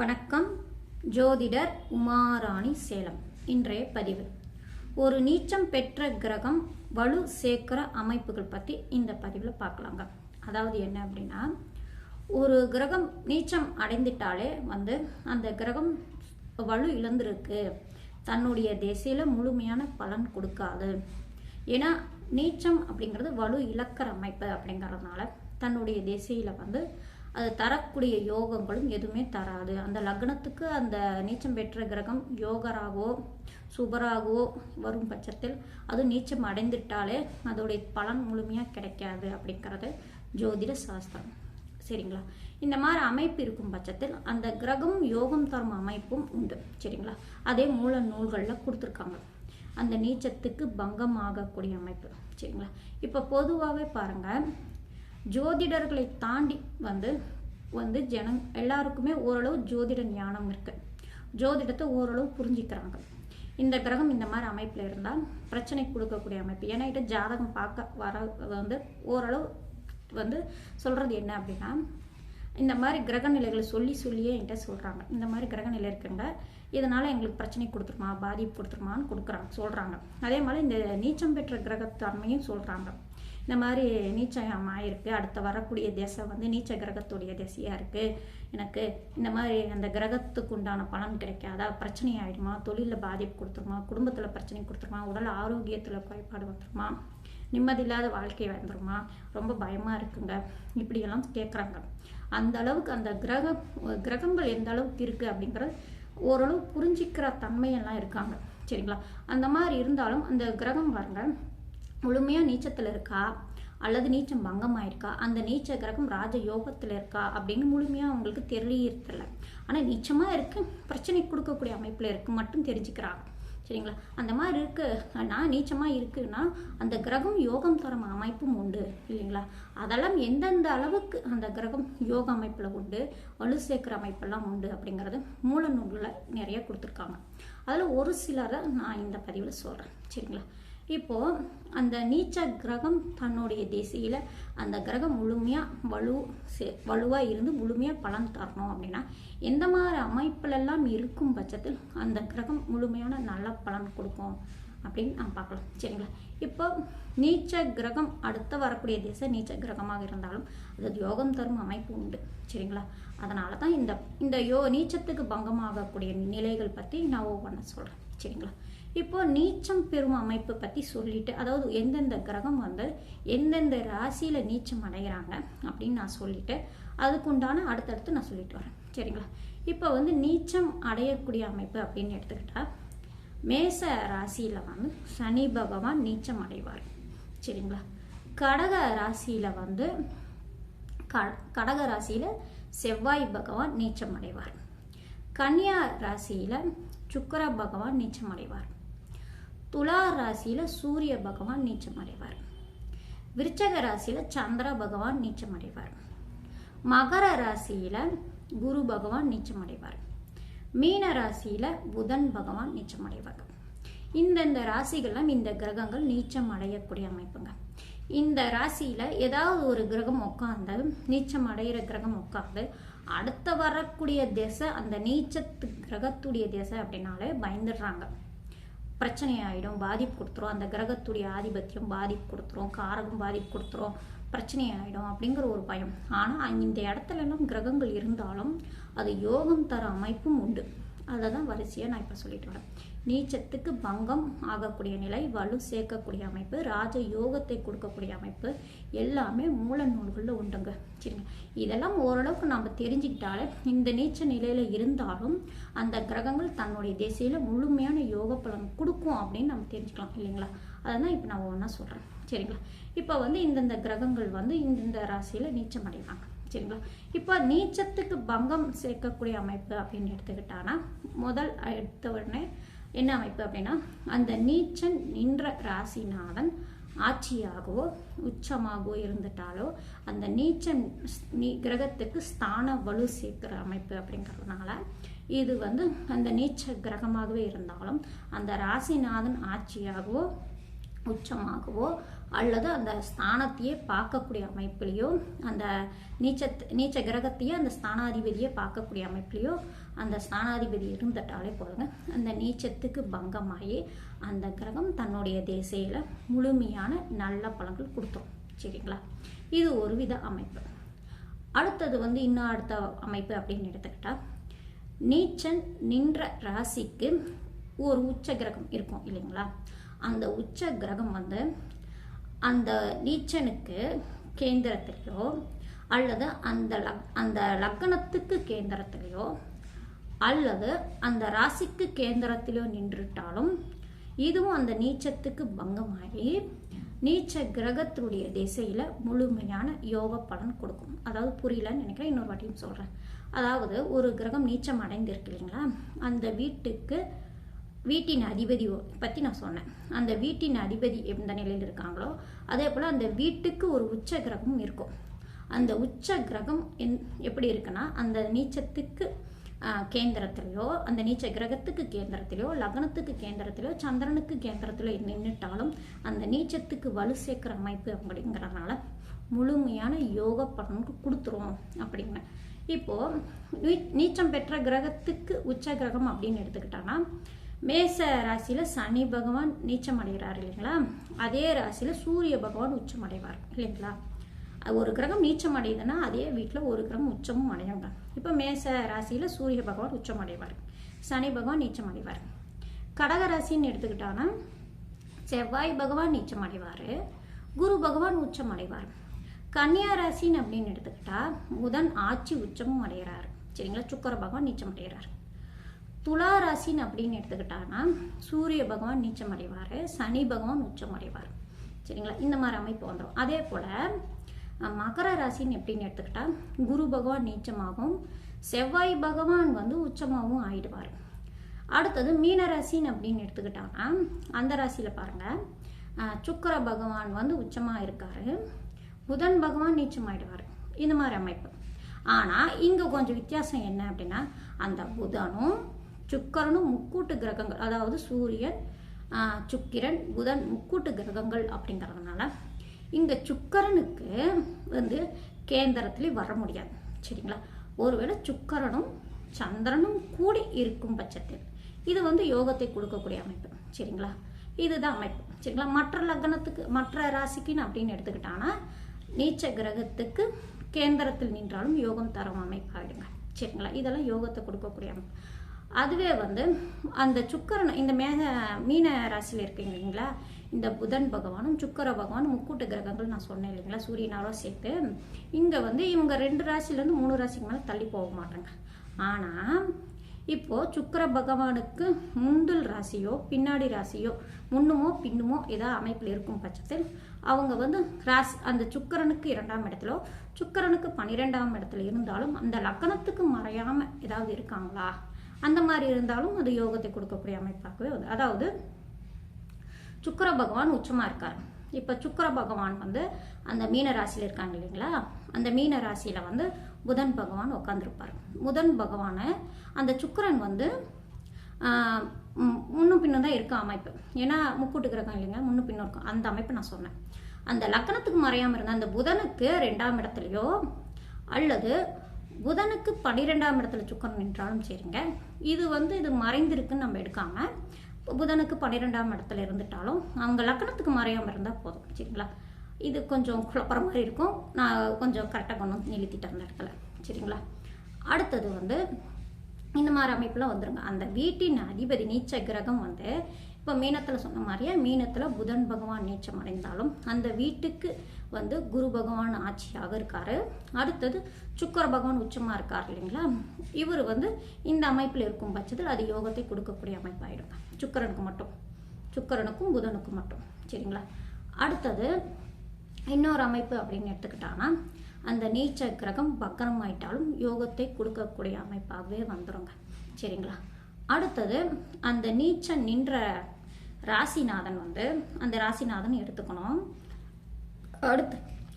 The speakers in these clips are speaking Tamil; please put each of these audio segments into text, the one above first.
வணக்கம். ஜோதிடர் உமாராணி சேலம். இன்றைய பதிவு. ஒரு நீச்சம் பெற்ற கிரகம் வலு சேர்க்கிற அமைப்புகள் பற்றி இந்த பதிவில் பார்க்கலாங்க. அதாவது என்ன அப்படின்னா ஒரு கிரகம் நீச்சம் அடைந்துட்டாலே வந்து அந்த கிரகம் வலு இழந்திருக்கு. தன்னுடைய திசையில் முழுமையான பலன் கொடுக்காது. ஏன்னா நீச்சம் அப்படிங்கிறது வலு இழக்கிற அமைப்பு அப்படிங்கிறதுனால தன்னுடைய திசையில் வந்து அது தரக்கூடிய யோகங்களும் எதுவுமே தராது. அந்த லக்னத்துக்கு அந்த நீச்சம் பெற்ற கிரகம் யோகராகவோ சுபராகவோ வரும் பட்சத்தில் அது நீச்சம் அடைந்துட்டாலே அதோடைய பலன் முழுமையாக கிடைக்காது அப்படிங்கிறது ஜோதிட சாஸ்திரம். சரிங்களா? இந்த மாதிரி அமைப்பு இருக்கும் பட்சத்தில் அந்த கிரகம் யோகம் தரும் அமைப்பும் உண்டு. சரிங்களா? அதே மூல நூல்களில் கொடுத்துருக்காங்க. அந்த நீச்சத்துக்கு பங்கம் ஆகக்கூடிய அமைப்பு. சரிங்களா? இப்போ பொதுவாகவே பாருங்கள் ஜோதிடர்களை தாண்டி வந்து வந்து ஜனங் எல்லாருக்குமே ஓரளவு ஜோதிட ஞானம் இருக்குது ஜோதிடத்தை ஓரளவு புரிஞ்சுக்கிறாங்க. இந்த கிரகம் இந்த மாதிரி அமைப்பில் இருந்தால் பிரச்சனை கொடுக்கக்கூடிய அமைப்பு. ஏன்னா இது ஜாதகம் பார்க்க வர வந்து ஓரளவு வந்து சொல்கிறது என்ன அப்படின்னா இந்த மாதிரி கிரக நிலைகளை சொல்லி சொல்லியே என்கிட்ட சொல்கிறாங்க இந்த மாதிரி கிரக நிலை இருக்குங்க. இதனால் எங்களுக்கு பிரச்சனை கொடுத்துருமா பாதிப்பு கொடுத்துருமான்னு கொடுக்குறாங்க சொல்கிறாங்க அதே மாதிரி இந்த நீச்சம் பெற்ற கிரகத்தன்மையும் சொல்கிறாங்க இந்த மாதிரி நீச்சம் ஆயிருக்கு அடுத்த வரக்கூடிய திசை வந்து நீச்ச கிரகத்துடைய திசையாக இருக்குது எனக்கு இந்த மாதிரி அந்த கிரகத்துக்கு உண்டான பலன் கிடைக்காதா? பிரச்சனை ஆகிடுமா தொழிலில் பாதிப்பு கொடுத்துருமா? குடும்பத்தில் பிரச்சனை கொடுத்துருமா? உடல் ஆரோக்கியத்தில் குறைபாடு வந்துருமா? நிம்மதியில்லாத வாழ்க்கை வந்துருமா? ரொம்ப பயமாக இருக்குங்க. இப்படியெல்லாம் கேட்குறாங்க அந்த அளவுக்கு அந்த கிரக கிரகங்கள் எந்த அளவுக்கு இருக்குது அப்படிங்கிறது ஓரளவு புரிஞ்சிக்கிற தன்மையெல்லாம் இருக்காங்க. சரிங்களா? அந்த மாதிரி இருந்தாலும் அந்த கிரகம் பாருங்கள் முழுமையாக நீச்சத்தில் இருக்கா? அல்லது நீச்சம் பங்கமாயிருக்கா? அந்த நீச்ச கிரகம் ராஜ யோகத்தில் இருக்கா? அப்படின்னு முழுமையாக அவங்களுக்கு தெரியறதில்ல. ஆனால் நீச்சமாக இருக்கு பிரச்சனை கொடுக்கக்கூடிய அமைப்பில் இருக்கு மட்டும் தெரிஞ்சுக்கிறாங்க. சரிங்களா? அந்த மாதிரி இருக்கு. நான் நீச்சமாக இருக்குன்னா அந்த கிரகம் யோகம் தரும் அமைப்பும் உண்டு இல்லைங்களா? அதெல்லாம் எந்தெந்த அளவுக்கு அந்த கிரகம் யோக அமைப்பில் உண்டு வலு சேர்க்குற அமைப்பெல்லாம் உண்டு அப்படிங்கிறது மூல நூலில் நிறைய கொடுத்துருக்காங்க. அதில் ஒரு சிலரை நான் இந்த பதிவில் சொல்கிறேன் சரிங்களா? இப்போது அந்த நீச்ச கிரகம் தன்னுடைய திசையில் அந்த கிரகம் முழுமையாக வலு வலுவாக இருந்து முழுமையாக பலன் தரணும் அப்படின்னா எந்த மாதிரி அமைப்புலெல்லாம் இருக்கும் பட்சத்தில் அந்த கிரகம் முழுமையான நல்ல பலன் கொடுக்கும் அப்படின்னு நம்ம பார்க்கலாம். சரிங்களா? இப்போ நீச்ச கிரகம் அடுத்த வரக்கூடிய திசை நீச்ச கிரகமாக இருந்தாலும் அது யோகம் தரும் அமைப்பு உண்டு. சரிங்களா? அதனால தான் இந்த இந்த யோ நீச்சத்துக்கு பங்கமாகக்கூடிய நிலைகள் பற்றி நான் ஒவ்வொன்றா சொல்கிறேன் சரிங்களா? இப்போ நீச்சம் பெறும் அமைப்பு பற்றி சொல்லிட்டு அதாவது எந்தெந்த கிரகம் வந்து எந்தெந்த ராசியில் நீச்சம் அடைகிறாங்க அப்படின்னு நான் சொல்லிட்டு அதுக்குண்டான அடுத்தடுத்து நான் சொல்லிட்டு வரேன். சரிங்களா? இப்போ வந்து நீச்சம் அடையக்கூடிய அமைப்பு அப்படின்னு எடுத்துக்கிட்டால் மேச ராசியில் வந்து சனி பகவான் நீச்சம் அடைவார். சரிங்களா? கடக ராசியில் வந்து க கடக ராசியில் செவ்வாய் பகவான் நீச்சம் அடைவார். கன்னியா ராசியில் சுக்கர பகவான் நீச்சம் அடைவார். துலா ராசியில் சூரிய பகவான் நீச்சம் அடைவார். விருச்சக ராசியில் சந்திர பகவான் நீச்சம் அடைவார். மகர ராசியில் குரு பகவான் நீச்சம் அடைவார். மீன ராசியில் புதன் பகவான் நீச்சம் அடைவார். இந்தந்த ராசிகள்லாம் இந்த கிரகங்கள் நீச்சம் அடையக்கூடிய அமைப்புங்க. இந்த ராசியில் ஏதாவது ஒரு கிரகம் உட்காந்து நீச்சம் அடைகிற கிரகம் உட்காந்து அடுத்த வரக்கூடிய திசை அந்த நீச்சத்து கிரகத்துடைய திசை அப்படின்னாலே பயந்துடுறாங்க. பிரச்சனை ஆகிடும் பாதிப்பு கொடுத்துரும். அந்த கிரகத்துடைய ஆதிபத்தியம் பாதிப்பு கொடுத்துரும் காரகம் பாதிப்பு கொடுத்துரும் பிரச்சனை ஆகிடும் அப்படிங்கிற ஒரு பயம். ஆனால் இந்த இடத்துல எல்லாம் கிரகங்கள் இருந்தாலும் அது யோகம் தர அமைப்பும் உண்டு. அதை தான் வரிசையாக நான் இப்போ சொல்லிட்டு வரேன். நீச்சத்துக்கு பங்கம் ஆகக்கூடிய நிலை வலு சேர்க்கக்கூடிய அமைப்பு ராஜ யோகத்தை கொடுக்கக்கூடிய அமைப்பு எல்லாமே மூல நூல்களில் உண்டுங்க. சரிங்க இதெல்லாம் ஓரளவுக்கு நம்ம தெரிஞ்சுக்கிட்டாலே இந்த நீச்ச நிலையில் இருந்தாலும் அந்த கிரகங்கள் தன்னுடைய திசையில் முழுமையான யோக பலன் கொடுக்கும் அப்படின்னு நம்ம தெரிஞ்சுக்கலாம் இல்லைங்களா? அதை தான் இப்போ நான் ஒன்றா சொல்கிறேன் சரிங்களா? இப்போ வந்து இந்தந்த கிரகங்கள் வந்து இந்தந்த ராசியில் நீச்சம் அடைவாங்க. சரிங்களா? இப்போ நீச்சத்துக்கு பங்கம் சேர்க்கக்கூடிய அமைப்பு அப்படின்னு எடுத்துக்கிட்டானா முதல் எடுத்த உடனே என்ன அமைப்பு அப்படின்னா அந்த நீச்சன் நின்ற ராசிநாதன் ஆட்சியாகவோ உச்சமாகவோ இருந்துட்டாலோ அந்த நீச்சன் நீ கிரகத்துக்கு ஸ்தான வலு சேர்க்கிற அமைப்பு அப்படிங்கிறதுனால இது வந்து அந்த நீச்ச கிரகமாகவே இருந்தாலும் அந்த ராசிநாதன் ஆட்சியாகவோ உச்சமாகவோ அல்லது அந்த ஸ்தானத்தையே பார்க்கக்கூடிய அமைப்புலேயோ அந்த நீச்ச நீச்ச கிரகத்தையே அந்த ஸ்தானாதிபதியை பார்க்கக்கூடிய அமைப்புலேயோ அந்த ஸ்தானாதிபதி இருந்துட்டாலே போதுங்க. அந்த நீச்சத்துக்கு பங்கமாகி அந்த கிரகம் தன்னுடைய தேசையில் முழுமையான நல்ல பலன்கள் கொடுத்துரும். சரிங்களா? இது ஒரு வித அமைப்பு. அடுத்தது வந்து இன்னும் அடுத்த அமைப்பு அப்படின்னு எடுத்துக்கிட்டா நீச்சன் நின்ற ராசிக்கு ஒரு உச்ச கிரகம் இருக்கும் இல்லைங்களா? அந்த உச்ச கிரகம் வந்து அந்த நீச்சனுக்கு கேந்திரத்திலையோ அல்லது அந்த லக் அந்த லக்கணத்துக்கு கேந்திரத்திலையோ அல்லது அந்த ராசிக்கு கேந்திரத்திலோ நின்றுட்டாலும் இதுவும் அந்த நீச்சத்துக்கு பங்கமாகி நீச்ச கிரகத்தினுடைய திசையில் முழுமையான யோக பலன் கொடுக்கும். அதாவது புரியலன்னு நினைக்கிறேன் இன்னொரு வாட்டியும் சொல்கிறேன் அதாவது ஒரு கிரகம் நீச்சம் அடைந்திருக்கு இல்லைங்களா? அந்த வீட்டுக்கு வீட்டின் அதிபதி பற்றி நான் சொன்னேன். அந்த வீட்டின் அதிபதி எந்த நிலையில் இருக்காங்களோ அதே போல் அந்த வீட்டுக்கு ஒரு உச்ச கிரகமும் இருக்கும். அந்த உச்ச கிரகம் என் எப்படி இருக்குன்னா அந்த நீச்சத்துக்கு கேந்திரத்திலையோ அந்த நீச்ச கிரகத்துக்கு கேந்திரத்திலையோ லக்னத்துக்கு கேந்திரத்திலையோ சந்திரனுக்கு கேந்திரத்திலோ நின்றுட்டாலும் அந்த நீச்சத்துக்கு வலு சேர்க்குற அமைப்பு அப்படிங்கிறதுனால முழுமையான யோக பலனுக்கு கொடுத்துரும் அப்படிங்க இப்போது நீ- நீச்சம் பெற்ற கிரகத்துக்கு உச்ச கிரகம் அப்படின்னு எடுத்துக்கிட்டோன்னா மேச ராசியில் சனி பகவான் நீச்சம் அடைகிறார் இல்லைங்களா? அதே ராசியில் சூரிய பகவான் உச்சம் அடைவார் இல்லைங்களா? அது ஒரு கிரகம் நீச்சம் அடையுதுன்னா அதே வீட்டில் ஒரு கிரகம் உச்சமும் அடையுங்க. இப்போ மேச ராசியில் சூரிய பகவான் உச்சம் அடைவார் சனி பகவான் நீச்சம் அடைவார் கடக ராசின்னு எடுத்துக்கிட்டாங்கன்னா செவ்வாய் பகவான் நீச்சம் அடைவார் குரு பகவான் உச்சம் அடைவார் கன்னியா ராசின்னு அப்படின்னு எடுத்துக்கிட்டா புதன் ஆட்சி உச்சமும் அடைகிறார். சரிங்களா? சுக்கர பகவான் நீச்சம் அடைகிறார் துலா ராசின்னு அப்படின்னு எடுத்துக்கிட்டாங்கன்னா சூரிய பகவான் நீச்சம் அடைவார் சனி பகவான் உச்சம் அடைவார். சரிங்களா? இந்த மாதிரி அமைப்பு வந்துடும் அதே போல் மகர ராசின்னு எப்படின்னு எடுத்துக்கிட்டால் குரு பகவான் நீச்சமாகவும் செவ்வாய் பகவான் வந்து உச்சமாகவும் ஆயிடுவார். அடுத்தது மீனராசின்னு அப்படின்னு எடுத்துக்கிட்டாங்கன்னா அந்த ராசியில் பாருங்கள் சுக்கர பகவான் வந்து உச்சமாக இருக்கார். புதன் பகவான் நீச்சமாயிடுவார் இந்த மாதிரி அமைப்பு. ஆனால் இங்கே கொஞ்சம் வித்தியாசம் என்ன அப்படின்னா அந்த புதனும் சுக்கரனும் முக்கூட்டு கிரகங்கள் அதாவது சூரியன் சுக்கிரன் புதன் முக்கூட்டு கிரகங்கள் அப்படிங்கிறதுனால இங்கே சுக்கரனுக்கு வந்து கேந்திரத்துலேயும் வர முடியாது. சரிங்களா? ஒருவேளை சுக்கரனும் சந்திரனும் கூடி இருக்கும் பட்சத்தில் இது வந்து யோகத்தை கொடுக்கக்கூடிய அமைப்பு. சரிங்களா? இதுதான் அமைப்பு. சரிங்களா? மற்ற லக்னத்துக்கு மற்ற ராசிக்குன்னு அப்படின்னு எடுத்துக்கிட்டாங்கன்னா நீச்ச கிரகத்துக்கு கேந்திரத்தில் நின்றாலும் யோகம் தரும் அமைப்பாயிடுங்க. சரிங்களா? இதெல்லாம் யோகத்தை கொடுக்கக்கூடிய அமைப்பு. அதுவே வந்து அந்த சுக்கரன் இந்த மேக மீன ராசியில் இருக்கீங்க இல்லைங்களா? இந்த புதன் பகவானும் சுக்கர பகவானும் முக்கூட்டு கிரகங்கள் நான் சொன்னேன் இல்லைங்களா? சூரியனாரோ சேர்த்து. இங்கே வந்து இவங்க ரெண்டு ராசிலேருந்து மூணு ராசிக்கு மேலே தள்ளி போக மாட்டாங்க. ஆனால் இப்போது சுக்கிர பகவானுக்கு முந்தில் ராசியோ பின்னாடி ராசியோ முன்னுமோ பின்னுமோ ஏதாவது அமைப்பில் இருக்கும் பட்சத்தில் அவங்க வந்து ராசி அந்த சுக்கிரனுக்கு இரண்டாம் இடத்துலோ சுக்கரனுக்கு பன்னிரெண்டாம் இடத்துல இருந்தாலும் அந்த லக்கணத்துக்கு மறையாமல் ஏதாவது இருக்காங்களா? அந்த மாதிரி இருந்தாலும் அது யோகத்தை கொடுக்கக்கூடிய அமைப்பாகவே வந்து அதாவது சுக்கர பகவான் உச்சமாக இருக்கார். இப்போ சுக்கர பகவான் வந்து அந்த மீன ராசியில் இருக்காங்க இல்லைங்களா? அந்த மீன ராசியில் வந்து புதன் பகவான் உட்காந்துருப்பார் புதன் பகவானை அந்த சுக்கரன் வந்து முன்னும் பின்னும் தான் இருக்க அமைப்பு. ஏன்னா முக்கூட்டு கிரகம் இல்லைங்க முன்னும் பின்னும் இருக்கும். அந்த அமைப்பு நான் சொன்னேன். அந்த லக்கணத்துக்கு மறையாமல் இருந்த அந்த புதனுக்கு ரெண்டாம் இடத்துலையோ அல்லது புதனுக்கு பன்னிரெண்டாம் இடத்துல சுக்கரன் நின்றாலும் சரிங்க. இது வந்து இது மறைந்திருக்குன்னு நம்ம எடுக்காம புதனுக்கு பன்னிரெண்டாம் இடத்துல இருந்துட்டாலும் அவங்க லக்கணத்துக்கு மறையாமல் இருந்தால் போதும் சரிங்களா? இது கொஞ்சம் குழப்பற மாதிரி இருக்கும். நான் கொஞ்சம் கரெக்டாக கொண்டு வந்து நிறுத்திட்டேன் அந்த இடத்துல சரிங்களா? அடுத்தது வந்து இந்த மாதிரி அமைப்பில் வந்துருங்க. அந்த வீட்டின் அதிபதி நீச்ச கிரகம் வந்து இப்போ மீனத்தில் சொன்ன மாதிரியே மீனத்தில் புதன் பகவான் நீச்சம் அடைந்தாலும் அந்த வீட்டுக்கு வந்து குரு பகவான் ஆட்சியாக இருக்கார். அடுத்தது சுக்கர பகவான் உச்சமாக இருக்கார் இல்லைங்களா? இவர் வந்து இந்த அமைப்பில் இருக்கும் பட்சத்தில் அது யோகத்தை கொடுக்கக்கூடிய அமைப்பாயிடும். சுக்கரனுக்கு மட்டும். சுக்கரனுக்கும் புதனுக்கும் மட்டும். சரிங்களா? அடுத்தது இன்னொரு அமைப்பு அப்படின்னு எடுத்துக்கிட்டாங்கன்னா அந்த நீச்ச கிரகம் பக்கரம் ஆயிட்டாலும் யோகத்தை கொடுக்கக்கூடிய அமைப்பாகவே வந்துருங்க. சரிங்களா? அடுத்தது அந்த நீச்சம் நின்ற ராசிநாதன் வந்து அந்த ராசிநாதன் எடுத்துக்கணும். அடுத்து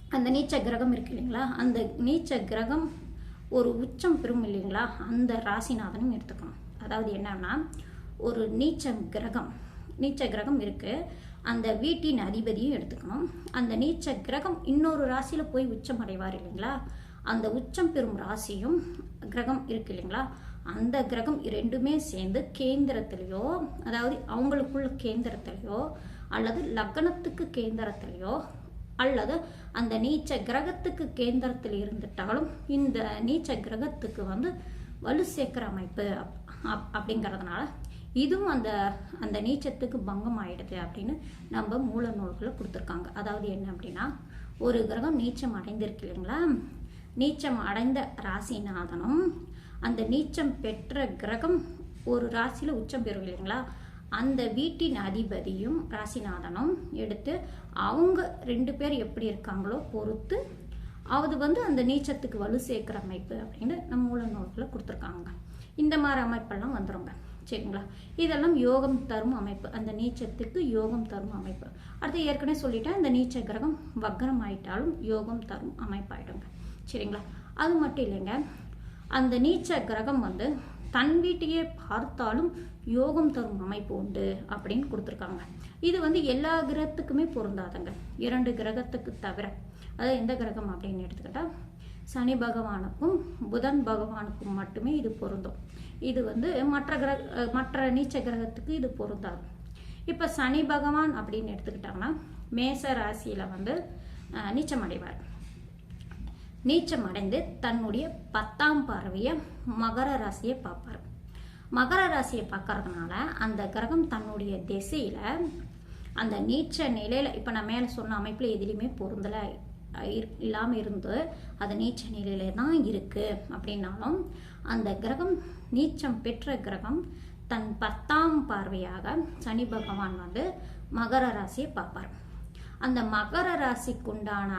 அந்த நீச்ச கிரகம் இருக்கு இல்லைங்களா? அந்த நீச்ச கிரகம் ஒரு உச்சம் பெறும் இல்லைங்களா? அந்த ராசிநாதனும் எடுத்துக்கணும். அதாவது என்னன்னா ஒரு நீச்ச கிரகம் நீச்ச கிரகம் இருக்கு. அந்த வீட்டின் அதிபதியும் எடுத்துக்கணும். அந்த நீச்ச கிரகம் இன்னொரு ராசியில் போய் உச்சம் அடைவார் இல்லைங்களா? அந்த உச்சம் பெறும் ராசியும் கிரகம் இருக்கு இல்லைங்களா? அந்த கிரகம் ரெண்டுமே சேர்ந்து கேந்திரத்திலையோ அதாவது அவங்களுக்குள்ள கேந்திரத்திலையோ அல்லது லக்னத்துக்கு கேந்திரத்திலையோ அல்லது அந்த நீச்ச கிரகத்துக்கு கேந்திரத்தில் இருந்துட்டாலும் இந்த நீச்ச கிரகத்துக்கு வந்து வலு சேர்க்கிற அமைப்பு அப்- அப்- அப்படிங்கிறதுனால இதுவும் அந்த அந்த நீச்சத்துக்கு பங்கம் ஆயிடுது அப்படின்னு நம்ம மூல நூல்களை கொடுத்துருக்காங்க. அதாவது என்ன அப்படின்னா ஒரு கிரகம் நீச்சம் அடைந்திருக்கு இல்லைங்களா? நீச்சம் அடைந்த ராசிநாதனும் அந்த நீச்சம் பெற்ற கிரகம் ஒரு ராசியில் உச்சம் பெறும் இல்லைங்களா? அந்த வீட்டின் அதிபதியும் ராசிநாதனும் எடுத்து அவங்க ரெண்டு பேர் எப்படி இருக்காங்களோ பொறுத்து அது வந்து அந்த நீச்சத்துக்கு வலு சேர்க்குற அமைப்பு அப்படின்னு நம்ம மூல நூல்களில் கொடுத்துருக்காங்க. இந்த மாதிரி அமைப்பெல்லாம் வந்துருங்க. சரிங்களா? இதெல்லாம் யோகம் தரும் அமைப்பு. அந்த நீச்சத்துக்கு யோகம் தரும் அமைப்பு. அடுத்து ஏற்கனவே சொல்லிட்டேன் இந்த நீச்ச கிரகம் வக்ரம் ஆயிட்டாலும் யோகம் தரும் அமைப்பாயிடுங்க. சரிங்களா? அது மட்டும் இல்லைங்க. அந்த நீச்ச கிரகம் வந்து தன் வீட்டையே பார்த்தாலும் யோகம் தரும் அமைப்பு உண்டு அப்படின்னு கொடுத்துருக்காங்க. இது வந்து எல்லா கிரகத்துக்குமே பொருந்தாதுங்க. இரண்டு கிரகத்துக்கு தவிர. அதாவது எந்த கிரகம் அப்படின்னு எடுத்துக்கிட்டால் சனி பகவானுக்கும் புதன் பகவானுக்கும் மட்டுமே இது பொருந்தும். இது வந்து மற்ற கிரக மற்ற நீச்ச கிரகத்துக்கு இது பொருந்தாது. இப்போ சனி பகவான் அப்படின்னு எடுத்துக்கிட்டாங்கன்னா மேச ராசியில் வந்து நீச்சம் அடைவார். நீச்சம் அடைந்து தன்னுடைய பத்தாம் பார்வையை மகர ராசியை பார்ப்பார். மகர ராசியை பார்க்கறதுனால அந்த கிரகம் தன்னுடைய திசையில் அந்த நீச்ச நிலையில் இப்போ நான் மேலே சொன்ன அமைப்பில் எதுலேயுமே பொருந்தலை இல்லாமல் இருந்து அது நீச்ச நிலையில தான் இருக்குது அப்படின்னாலும் அந்த கிரகம் நீச்சம் பெற்ற கிரகம் தன் பத்தாம் பார்வையாக சனி பகவான் வந்து மகர ராசியை பார்ப்பார். அந்த மகர ராசிக்குண்டான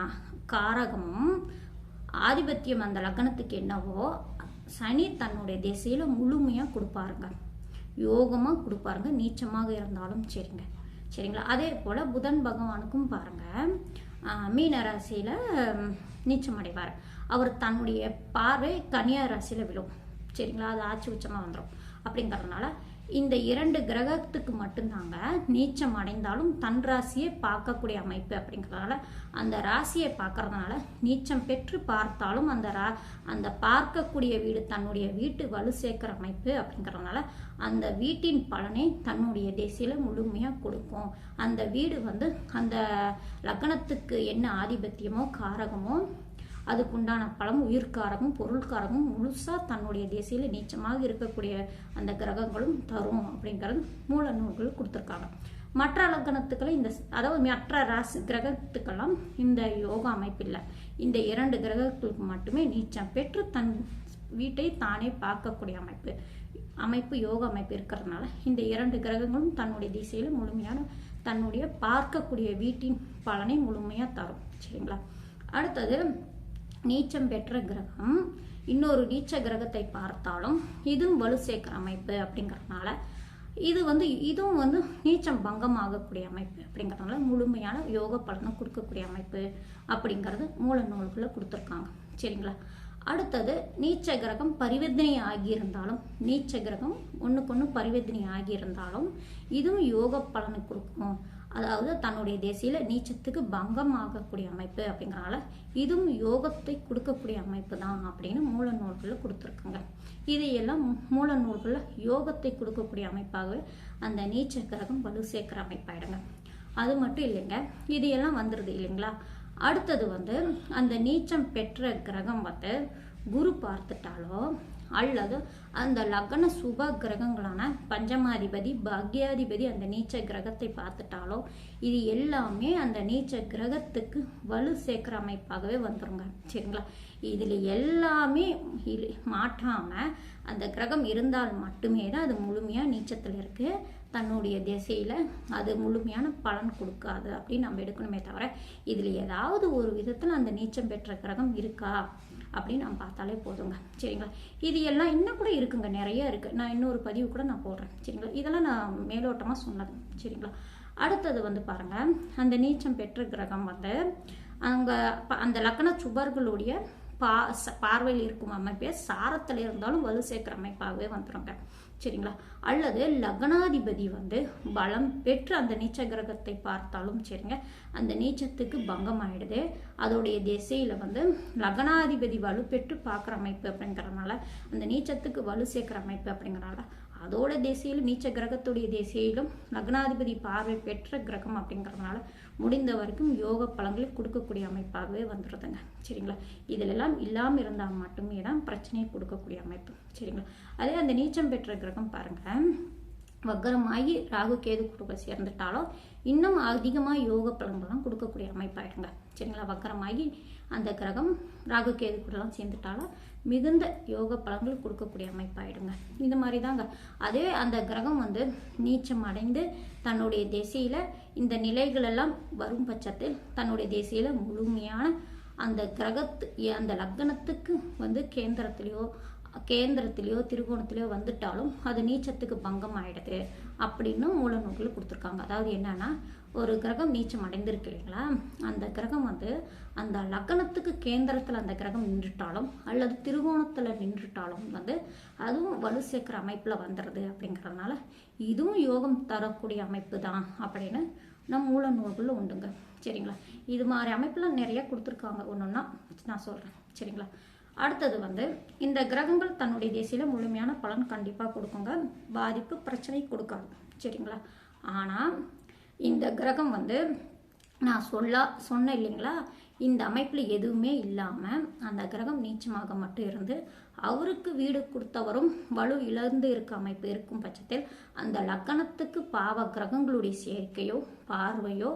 காரகமும் ஆதிபத்தியம் அந்த லக்னத்துக்கு என்னவோ சனி தன்னுடைய திசையில் முழுமையாக கொடுப்பாருங்க. யோகமாக கொடுப்பாருங்க. நீச்சமாக இருந்தாலும் சரிங்க. சரிங்களா? அதே போல் புதன் பகவானுக்கும் பாருங்கள் மீன ராசியில் நீச்சம் அடைவார். அவர் தன்னுடைய பார்வை கன்னியா ராசியில் விழும். சரிங்களா? அது ஆட்சி உச்சமாக வந்துடும் அப்படிங்கிறதுனால இந்த இரண்டு கிரகத்துக்கு மட்டும்தாங்க நீச்சம் அடைந்தாலும் தன் ராசியை பார்க்கக்கூடிய அமைப்பு அப்படிங்கிறதுனால அந்த ராசியை பார்க்கறதுனால நீச்சம் பெற்று பார்த்தாலும் அந்த ரா அந்த பார்க்கக்கூடிய வீடு தன்னுடைய வீட்டு வலு சேர்க்கிற அமைப்பு அப்படிங்கிறதுனால அந்த வீட்டின் பலனை தன்னுடைய தேசியில முழுமையாக கொடுக்கும். அந்த வீடு வந்து அந்த லக்னத்துக்கு என்ன ஆதிபத்தியமோ காரகமோ அதுக்குண்டான பலம் உயிர்காரமும் பொருள்காரமும் முழுசாக தன்னுடைய திசையில் நீச்சமாக இருக்கக்கூடிய அந்த கிரகங்களும் தரும் அப்படிங்கிறது மூல நூல்கள் கொடுத்துருக்காங்க. மற்ற லக்கணத்துக்கெல்லாம் இந்த அதாவது மற்ற ராசி கிரகத்துக்கெல்லாம் இந்த யோகா அமைப்பு இல்லை இந்த இரண்டு கிரகங்களுக்கு மட்டுமே நீச்சம் பெற்று தன் வீட்டை தானே பார்க்கக்கூடிய அமைப்பு அமைப்பு யோக அமைப்பு இருக்கிறதுனால இந்த இரண்டு கிரகங்களும் தன்னுடைய திசையில் முழுமையான தன்னுடைய பார்க்கக்கூடிய வீட்டின் பலனை முழுமையாக தரும். சரிங்களா? அடுத்தது நீச்சம் பெற்ற கிரகம் இன்னொரு நீச்ச கிரகத்தை பார்த்தாலும் இதுவும் வலு சேர்க்கிற அமைப்பு அப்படிங்கறதுனால இது வந்து இதுவும் வந்து நீச்சம் பங்கம் ஆகக்கூடிய அமைப்பு அப்படிங்கறதுனால முழுமையான யோக பலனை கொடுக்கக்கூடிய அமைப்பு அப்படிங்கிறது மூல நூல்களில் கொடுத்துருக்காங்க. சரிங்களா? அடுத்தது நீச்ச கிரகம் பரிவர்த்தனை ஆகியிருந்தாலும் நீச்ச கிரகம் ஒன்றுக்கு ஒன்று பரிவர்த்தனை ஆகியிருந்தாலும் இதுவும் யோக பலனை கொடுக்கும். அதாவது தன்னுடைய திசையில் நீச்சத்துக்கு பங்கம் ஆகக்கூடிய அமைப்பு அப்படிங்கறனால இதுவும் யோகத்தை கொடுக்கக்கூடிய அமைப்பு தான் அப்படின்னு மூல நூல்களில் கொடுத்துருக்காங்க. இதையெல்லாம் மூல நூல்களில் யோகத்தை கொடுக்கக்கூடிய அமைப்பாகவே அந்த நீச்ச கிரகம் வலு சேர்க்கிற அமைப்பாயிடுங்க. அது மட்டும் இல்லைங்க இது எல்லாம் இல்லைங்களா? அடுத்தது வந்து அந்த நீச்சம் பெற்ற கிரகம் வந்து குரு பார்த்துட்டாலோ அல்லது அந்த லக்ன சுப கிரகங்களான பஞ்சமாதிபதி பாக்யாதிபதி அந்த நீச்ச கிரகத்தை பார்த்துட்டாலோ இது எல்லாமே அந்த நீச்ச கிரகத்துக்கு வலு சேர்க்குற அமைப்பாகவே வந்துருங்க. சரிங்களா? இதில் எல்லாமே இல்- அந்த கிரகம் இருந்தால் மட்டுமே தான் அது முழுமையாக நீச்சத்தில் இருக்குது தன்னுடைய திசையில் அது முழுமையான பலன் கொடுக்காது அப்படின்னு நம்ம எடுக்கணுமே தவிர இதில் ஏதாவது ஒரு விதத்தில் அந்த நீச்சம் பெற்ற கிரகம் இருக்கா? அப்படின்னு நம்ம பார்த்தாலே போதுங்க. சரிங்களா? இது எல்லாம் இன்னும் கூட இருக்குங்க. நிறைய இருக்குது நான் இன்னொரு பதிவு கூட நான் போடுறேன். சரிங்களா? இதெல்லாம் நான் மேலோட்டமாக சொன்னது. சரிங்களா? அடுத்தது வந்து பாருங்க. அந்த நீச்சம் பெற்ற கிரகம் வந்து அவங்க ப- அந்த லக்கண சுபர்களுடைய பா ச- பார்வையில் இருக்கும் அமைப்பே சாரத்தில் இருந்தாலும் வலு சேர்க்குற அமைப்பாகவே வந்துருங்க. சரிங்களா? அல்லது லக்னாதிபதி வந்து பலம் பெற்று அந்த நீச்ச கிரகத்தை பார்த்தாலும் சரிங்க. அந்த நீச்சத்துக்கு பங்கம் ஆயிடுது அதோடைய திசையில வந்து லக்னாதிபதி பெற்று பார்க்குற அமைப்பு அப்படிங்கறதுனால அந்த நீச்சத்துக்கு வலு சேர்க்குற அமைப்பு அப்படிங்கிறனால அதோட திசையிலும் நீச்ச கிரகத்துடைய திசையிலும் லக்னாதிபதி பார்வை பெற்ற கிரகம் அப்படிங்கிறதுனால முடிந்த வரைக்கும் யோக பலன்களை கொடுக்கக்கூடிய அமைப்பாகவே வந்துடுதுங்க சரிங்களா? இதிலெல்லாம் இல்லாமல் இருந்தால் மட்டுமே தான் பிரச்சனையை கொடுக்கக்கூடிய அமைப்பு. சரிங்களா? அதே அந்த நீச்சம் பெற்ற கிரகம் பாருங்க. வக்கரமாகி ராகு கேது குடும்பம் சேர்ந்துட்டாலும் இன்னும் அதிகமாக யோக பலன்கள்லாம் கொடுக்கக்கூடிய அமைப்பாயிடுங்க. சரிங்களா? வக்கரமாகி அந்த கிரகம் ராகு கேது கூடலாம் சேர்ந்துட்டாலும் மிகுந்த யோக பலன்கள் கொடுக்கக்கூடிய அமைப்பாயிடுங்க. இந்த மாதிரி தாங்க அதே அந்த கிரகம் வந்து நீச்சம் அடைந்து தன்னுடைய திசையில இந்த நிலைகள் எல்லாம் வரும் பட்சத்தில் தன்னுடைய திசையில முழுமையான அந்த கிரகத்து அந்த லக்னத்துக்கு வந்து கேந்திரத்திலேயோ கேந்திரத்திலேயோ திருகோணத்திலேயோ வந்துட்டாலும் அது நீச்சத்துக்கு பங்கம் ஆயிடுது அப்படின்னு மூல நூல்கள் கொடுத்துருக்காங்க. அதாவது என்னன்னா ஒரு கிரகம் நீச்சம் அடைந்திருக்கு இல்லைங்களா? அந்த கிரகம் வந்து அந்த லக்னத்துக்கு கேந்திரத்தில் அந்த கிரகம் நின்றுட்டாலும் அல்லது திருகோணத்தில் நின்றுட்டாலும் வந்து அதுவும் வலு சேர்க்குற அமைப்பில் வந்துடுது அப்படிங்கிறதுனால இதுவும் யோகம் தரக்கூடிய அமைப்பு தான் அப்படின்னு நம் மூல நூல்களில் உண்டுங்க. சரிங்களா? இது மாதிரி அமைப்புலாம் நிறைய கொடுத்துருக்காங்க. ஒன்று ஒன்றா நான் சொல்கிறேன் சரிங்களா? அடுத்தது வந்து இந்த கிரகங்கள் தன்னுடைய தேசியில முழுமையான பலன் கண்டிப்பாக கொடுக்குங்க. பாதிப்பு பிரச்சனை கொடுக்காது. சரிங்களா? ஆனால் இந்த கிரகம் வந்து நான் சொல்ல சொன்னேன் இல்லைங்களா? இந்த அமைப்பில் எதுவுமே இல்லாமல் அந்த கிரகம் நீச்சமாக மட்டும் இருந்து அவருக்கு வீடு கொடுத்தவரும் வலு இழந்து இருக்க அமைப்பு இருக்கும் பட்சத்தில் அந்த லக்கணத்துக்கு பாவ கிரகங்களுடைய சேர்க்கையோ பார்வையோ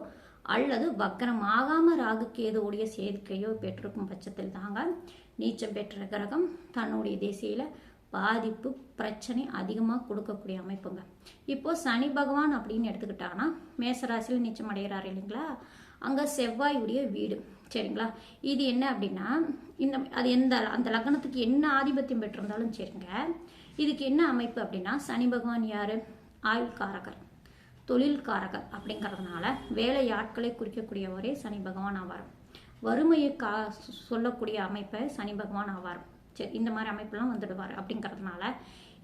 அல்லது வக்கரம் ஆகாம ராகு கேதுவுடைய சேர்க்கையோ பெற்றிருக்கும் பட்சத்தில் தாங்க நீச்சம் பெற்ற கிரகம் தன்னுடைய திசையில பாதிப்பு பிரச்சனை அதிகமாக கொடுக்கக்கூடிய அமைப்புங்க. இப்போ சனி பகவான் அப்படின்னு எடுத்துக்கிட்டாங்கன்னா மேசராசியில் நீச்சம் அடைகிறாரு இல்லைங்களா? அங்கே செவ்வாயுடைய வீடு. சரிங்களா? இது என்ன அப்படின்னா இந்த அது எந்த அந்த லக்னத்துக்கு என்ன ஆதிபத்தியம் பெற்றிருந்தாலும் சரிங்க. இதுக்கு என்ன அமைப்பு அப்படின்னா சனி பகவான் யாரு? ஆயுள் காரகர் தொழில்காரகர் அப்படிங்கிறதுனால வேலை ஆட்களை குறிக்கக்கூடிய ஒரே சனி பகவான் ஆவார். வறுமையை கா சொல்லக்கூடிய அமைப்பை சனி பகவான் ஆவார். சரி இந்த மாதிரி அமைப்புலாம் வந்துடுவார் அப்படிங்கிறதுனால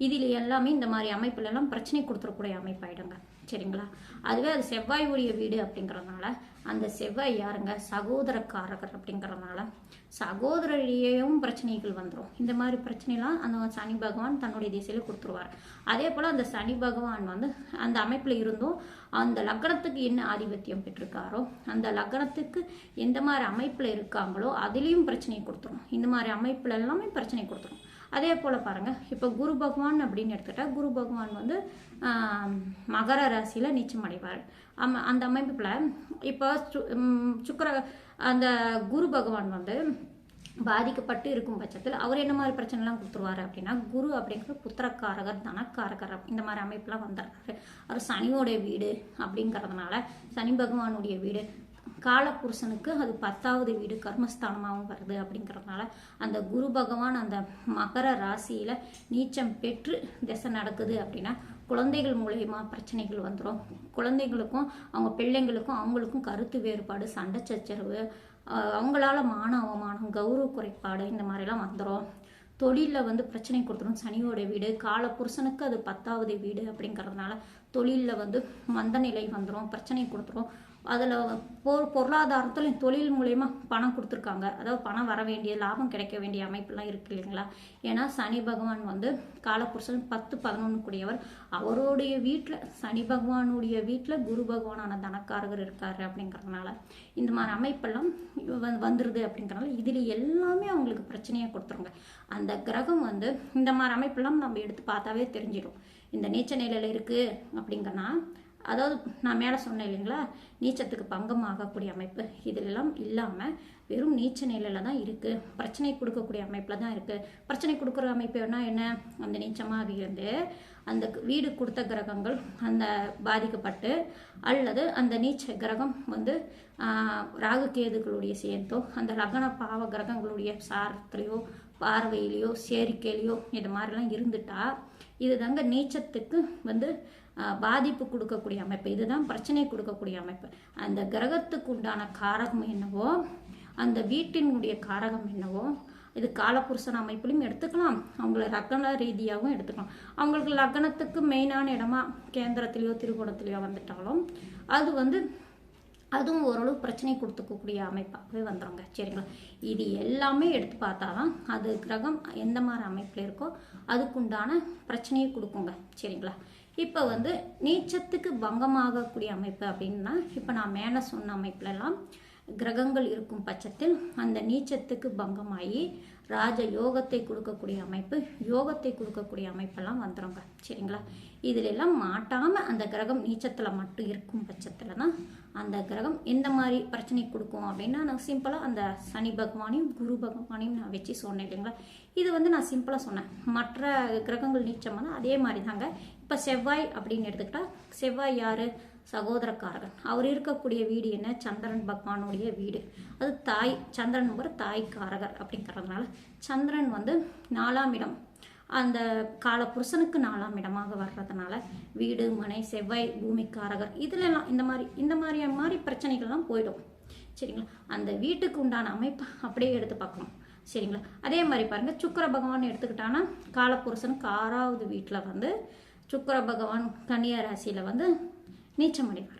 இதில் எல்லாமே இந்த மாதிரி அமைப்புலலாம் பிரச்சனை கொடுத்துடக்கூடிய அமைப்பாயிடுங்க. சரிங்களா? அதுவே அது செவ்வாய் உரிய வீடு அப்படிங்கிறதுனால அந்த செவ்வாய் யாருங்க? சகோதரக்காரகர் அப்படிங்கிறதுனால சகோதரரையும் பிரச்சனைகள் வந்துடும் இந்த மாதிரி பிரச்சனைலாம் அந்த சனி பகவான் தன்னுடைய திசையில் கொடுத்துருவார். அதே போல் அந்த சனி பகவான் வந்து அந்த அமைப்பில் இருந்தும் அந்த லக்னத்துக்கு என்ன ஆதிபத்தியம் பெற்றிருக்காரோ அந்த லக்னத்துக்கு எந்த மாதிரி அமைப்பில் இருக்காங்களோ அதுலேயும் பிரச்சனையை கொடுத்துரும். இந்த மாதிரி அமைப்பில் எல்லாமே பிரச்சனை கொடுத்துரும். அதே போல் பாருங்கள் இப்போ குரு பகவான் அப்படின்னு எடுத்துக்கிட்டால் குரு பகவான் வந்து மகர ராசியில் நீச்சம் அடைவார். அம் அந்த அமைப்பில் இப்போ சு- அந்த குரு பகவான் வந்து பாதிக்கப்பட்டு இருக்கும் பட்சத்தில் அவர் என்ன மாதிரி பிரச்சனைலாம் கொடுத்துருவாரு அப்படின்னா குரு அப்படிங்கிற புத்திரக்காரகர் தனக்காரகர் இந்த மாதிரி அமைப்புலாம் வந்துடுறாரு. அவர் சனியோடைய வீடு அப்படிங்கிறதுனால சனி பகவானுடைய வீடு காலபுருஷனுக்கு அது பத்தாவது வீடு கர்மஸ்தானமாகவும் வருது அப்படிங்கிறதுனால அந்த குரு பகவான் அந்த மகர ராசியில் நீச்சம் பெற்று திசை நடக்குது அப்படின்னா குழந்தைகள் மூலயமா பிரச்சனைகள் வந்துடும் குழந்தைகளுக்கும் அவங்க பிள்ளைங்களுக்கும் அவங்களுக்கும் கருத்து வேறுபாடு சண்டை சச்சரவு அவங்களால மான அவமானம் கௌரவ குறைபாடு இந்த மாதிரிலாம் வந்துடும் தொழிலில் வந்து பிரச்சனை கொடுத்துரும். சனியோட வீடு கால புருஷனுக்கு அது பத்தாவது வீடு அப்படிங்கிறதுனால தொழிலில் வந்து மந்த நிலை வந்துடும் பிரச்சனை கொடுத்துரும். அதில் பொ பொருளாதாரத்தில் தொழில் மூலயமா பணம் கொடுத்துருக்காங்க. அதாவது பணம் வர வேண்டிய லாபம் கிடைக்க வேண்டிய அமைப்புலாம் இருக்கு இல்லைங்களா? ஏன்னா சனி பகவான் வந்து காலப்புருஷன் பத்து பதினொன்று கூடியவர் அவருடைய வீட்டில் சனி பகவானுடைய வீட்டில் குரு பகவானான தனக்காரகர் இருக்கார் அப்படிங்கிறதுனால இந்த மாதிரி அமைப்பெல்லாம் வந்து- வந்துருது அப்படிங்கிறனால இதில் எல்லாமே அவங்களுக்கு பிரச்சனையை கொடுத்துருங்க. அந்த கிரகம் வந்து இந்த மாதிரி அமைப்பெல்லாம் நம்ம எடுத்து பார்த்தாவே தெரிஞ்சிடும் இந்த நீச்ச நிலையில் இருக்குது அப்படிங்கன்னா அதாவது நான் மேலே சொன்னேன் இல்லைங்களா? நீச்சத்துக்கு பங்கம் ஆகக்கூடிய அமைப்பு இதிலெல்லாம் இல்லாமல் வெறும் நீச்ச நிலையில தான் இருக்குது பிரச்சனை கொடுக்கக்கூடிய அமைப்பில் தான் இருக்குது பிரச்சனை கொடுக்குற அமைப்பு என்ன? அந்த நீச்சமாக இருந்து அந்த வீடு கொடுத்த கிரகங்கள் அந்த பாதிக்கப்பட்டு அல்லது அந்த நீச்ச கிரகம் வந்து ஆஹ், ராகு கேதுகளுடைய சேர்ந்தோ அந்த லக்ன பாவ கிரகங்களுடைய சாரத்துலேயோ பார்வையிலையோ சேர்க்கையிலையோ இது மாதிரிலாம் இருந்துட்டா இது தாங்க நீச்சத்துக்கு வந்து பாதிப்பு கொடுக்கக்கூடிய அமைப்பு இதுதான் பிரச்சனை கொடுக்கக்கூடிய அமைப்பு. அந்த கிரகத்துக்கு உண்டான காரகம் என்னவோ அந்த வீட்டினுடைய காரகம் என்னவோ இது காலபுருஷன் அமைப்புலையும் எடுத்துக்கலாம். அவங்கள லக்ன ரீதியாகவும் எடுத்துக்கலாம். அவங்களுக்கு லக்னத்துக்கு மெயினான இடமா கேந்திரத்திலேயோ திருகோணத்திலேயோ வந்துட்டாலும் அது வந்து அதுவும் ஓரளவு பிரச்சனை கொடுத்துக்கக்கூடிய அமைப்பாகவே வந்துடுங்க சரிங்களா? இது எல்லாமே எடுத்து பார்த்தா தான் அது கிரகம் எந்த மாதிரி அமைப்பில் இருக்கோ அதுக்குண்டான பிரச்சனையை கொடுக்குங்க. சரிங்களா? இப்போ வந்து நீச்சத்துக்கு பங்கமாகக்கூடிய அமைப்பு அப்படின்னா இப்போ நான் மேலே சொன்ன அமைப்புலலாம் கிரகங்கள் இருக்கும் பட்சத்தில் அந்த நீச்சத்துக்கு பங்கமாகி ராஜ யோகத்தை கொடுக்கக்கூடிய அமைப்பு யோகத்தை கொடுக்கக்கூடிய அமைப்பெல்லாம் வந்துடுங்க சரிங்களா? இதிலெல்லாம் மாட்டாமல் அந்த கிரகம் நீச்சத்தில் மட்டும் இருக்கும் பட்சத்தில் தான் அந்த கிரகம் எந்த மாதிரி பிரச்சனை கொடுக்கும் அப்படின்னா நான் சிம்பிளாக அந்த சனி பகவானையும் குரு பகவானையும் நான் வச்சு சொன்னேன் இல்லைங்களா? இது வந்து நான் சிம்பிளாக சொன்னேன். மற்ற கிரகங்கள் நீச்சமாக அதே மாதிரி தாங்க இப்போ செவ்வாய் அப்படின்னு எடுத்துக்கிட்டால் செவ்வாய் யார்? சகோதரக்காரகன் அவர் இருக்கக்கூடிய வீடு என்ன? சந்திரன் பகவானுடைய வீடு. அது தாய் சந்திரன் ஒரு தாய்க்காரகர் அப்படிங்கிறதுனால சந்திரன் வந்து நாலாம் இடம். அந்த கால புருஷனுக்கு நாலாம் இடமாக வர்றதுனால வீடு மனை செவ்வாய் பூமிக்காரகர் இதுலலாம் இந்த மாதிரி இந்த மாதிரி மாதிரி பிரச்சனைகள்லாம் போயிடும். சரிங்களா? அந்த வீட்டுக்கு உண்டான அமைப்பு அப்படியே எடுத்து பார்க்கணும். சரிங்களா? அதே மாதிரி பாருங்கள் சுக்கர பகவான் எடுத்துக்கிட்டான்னா காலப்புருஷனுக்கு ஆறாவது வீட்டில் வந்து சுக்கர பகவான் கன்னியா ராசியில் வந்து நீச்சமடைவார்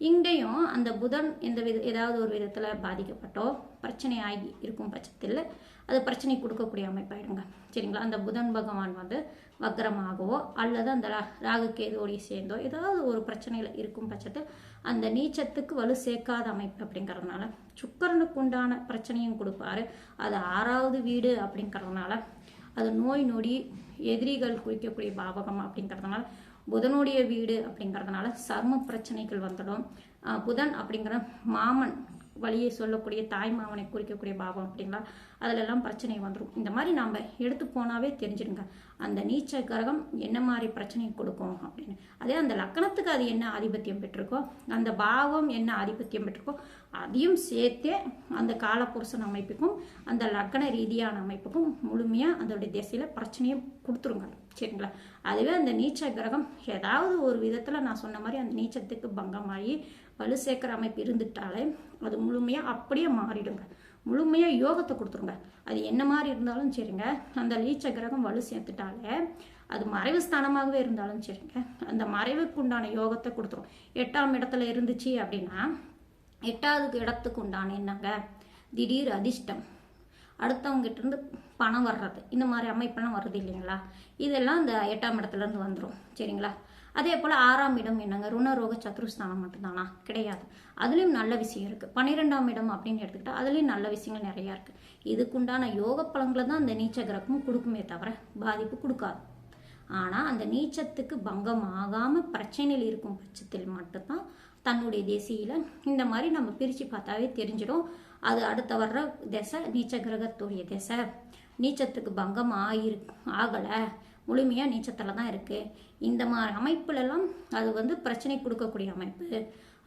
இங்கேயும் அந்த புதன் எந்த வித ஏதாவது ஒரு விதத்தில் பாதிக்கப்பட்டோ பிரச்சனை ஆகி இருக்கும் பட்சத்தில் அது பிரச்சனை கொடுக்கக்கூடிய அமைப்பாயிடுங்க. சரிங்களா? அந்த புதன் பகவான் வந்து வக்ரமாகவோ அல்லது அந்த ரா- சேர்ந்தோ ஏதாவது ஒரு பிரச்சனையில் இருக்கும் பட்சத்தில் அந்த நீச்சத்துக்கு வலு சேர்க்காத அமைப்பு அப்படிங்கிறதுனால சுக்கரனுக்கு உண்டான பிரச்சனையும் கொடுப்பாரு. அது ஆறாவது வீடு அப்படிங்கிறதுனால அது நோய் நொடி எதிரிகள் குறிக்கக்கூடிய பாவகம் அப்படிங்கிறதுனால புதனுடைய வீடு அப்படிங்கிறதுனால சர்ம பிரச்சனைகள் வந்துடும். புதன் அப்படிங்கிற மாமன் வழியை சொல்லக்கூடிய தாய்மாமனை குறிக்கக்கூடிய பாவம் அப்படிங்களா? அதிலெல்லாம் பிரச்சனை வந்துடும் இந்த மாதிரி நாம் எடுத்து போனாவே தெரிஞ்சிடுங்க அந்த நீச்ச கிரகம் என்ன மாதிரி பிரச்சனையை கொடுக்கும் அப்படின்னு. அதே அந்த லக்கணத்துக்கு அது என்ன ஆதிபத்தியம் பெற்றிருக்கோ அந்த பாவம் என்ன ஆதிபத்தியம் பெற்றிருக்கோ அதையும் சேர்த்தே அந்த காலப்புருஷன் அமைப்புக்கும் அந்த லக்கண ரீதியான அமைப்புக்கும் முழுமையாக அதோடைய திசையில் பிரச்சனையை கொடுத்துருங்க. சரிங்களா? அதுவே அந்த நீச்ச கிரகம் ஏதாவது ஒரு விதத்தில் நான் சொன்ன மாதிரி அந்த நீச்சத்துக்கு பங்கமாகி வலு சேர்க்குற அமைப்பு இருந்துட்டாலே அது முழுமையாக அப்படியே மாறிடுங்க. முழுமையாக யோகத்தை கொடுத்துருங்க. அது என்ன மாதிரி இருந்தாலும் சரிங்க. அந்த லீச்ச கிரகம் வலு சேர்த்துட்டாலே அது மறைவு ஸ்தானமாகவே இருந்தாலும் சரிங்க. அந்த மறைவுக்கு உண்டான யோகத்தை கொடுத்துரும். எட்டாம் இடத்துல இருந்துச்சு அப்படின்னா எட்டாவது இடத்துக்கு உண்டான என்னங்க? திடீர் அதிர்ஷ்டம். அடுத்தவங்ககிட்ட இருந்து பணம் வர்றது. இந்த மாதிரி அமைப்பெல்லாம் வருது இல்லைங்களா? இதெல்லாம் இந்த எட்டாம் இடத்துலேருந்து வந்துடும் சரிங்களா? அதே போல் ஆறாம் இடம் என்னங்க? ருணரோக சத்ருஸ்தானம் மட்டும்தானா? கிடையாது. அதுலேயும் நல்ல விஷயம் இருக்குது பன்னிரெண்டாம் இடம் அப்படின்னு எடுத்துக்கிட்டால் அதுலேயும் நல்ல விஷயங்கள் நிறையா இருக்குது இதுக்குண்டான யோக பலன்களை தான் அந்த நீச்ச கிரகமும் கொடுக்குமே தவிர பாதிப்பு கொடுக்காது. ஆனால் அந்த நீச்சத்துக்கு பங்கம் ஆகாமல் பிரச்சனையில் இருக்கும் பட்சத்தில் மட்டும்தான் தன்னுடைய திசையில் இந்த மாதிரி நம்ம பிரித்து பார்த்தாவே தெரிஞ்சிடும். அது அடுத்த வர்ற திசை நீச்ச கிரகத்துடைய திசை. நீச்சத்துக்கு பங்கம் ஆகிரு ஆகலை. முழுமையாக நீச்சத்தில் தான் இருக்குது இந்த மாதிரி அமைப்புலலாம் அது வந்து பிரச்சனை கொடுக்கக்கூடிய அமைப்பு.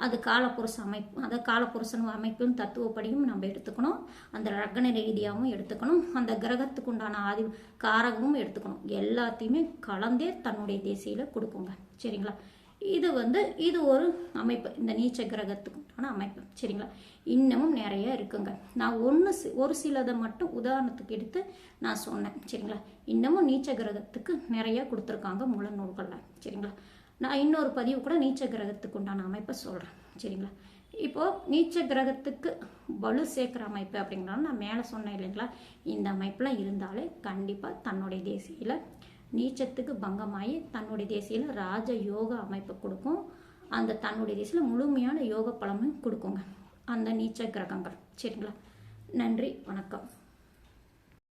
அது காலப்புருஷ அமைப்பு அதை காலப்புருஷன் அமைப்பும் தத்துவப்படியும் நம்ம எடுத்துக்கணும். அந்த லக்ன ரீதியாகவும் எடுத்துக்கணும். அந்த கிரகத்துக்கு உண்டான ஆதி காரகமும் எடுத்துக்கணும். எல்லாத்தையுமே கலந்தே தன்னுடைய தேசியில் கொடுக்குங்க. சரிங்களா? இது வந்து இது ஒரு அமைப்பு. இந்த நீச்ச கிரகத்துக்கு உண்டான அமைப்பு. சரிங்களா? இன்னமும் நிறைய இருக்குங்க. நான் ஒன்று ஒரு சிலதை மட்டும் உதாரணத்துக்கு எடுத்து நான் சொன்னேன். சரிங்களா? இன்னமும் நீச்ச கிரகத்துக்கு நிறைய கொடுத்துருக்காங்க மூல நூல்களில். சரிங்களா? நான் இன்னொரு பதிவு கூட நீச்ச கிரகத்துக்கு உண்டான அமைப்பை சொல்கிறேன் சரிங்களா? இப்போது நீச்ச கிரகத்துக்கு வலு சேர்க்குற அமைப்பு அப்படிங்கிறனால நான் மேலே சொன்னேன் இல்லைங்களா? இந்த அமைப்பெலாம் இருந்தாலே கண்டிப்பாக தன்னுடைய தேசியில் நீச்சத்துக்கு பங்கமாகி தன்னுடைய தேசியில் ராஜ யோக அமைப்பு கொடுக்கும். அந்த தன்னுடைய தேசியில் முழுமையான யோக பலமும் கொடுக்குங்க. அந்த நீச்ச கிரகங்கள். சரிங்களா? நன்றி. வணக்கம்.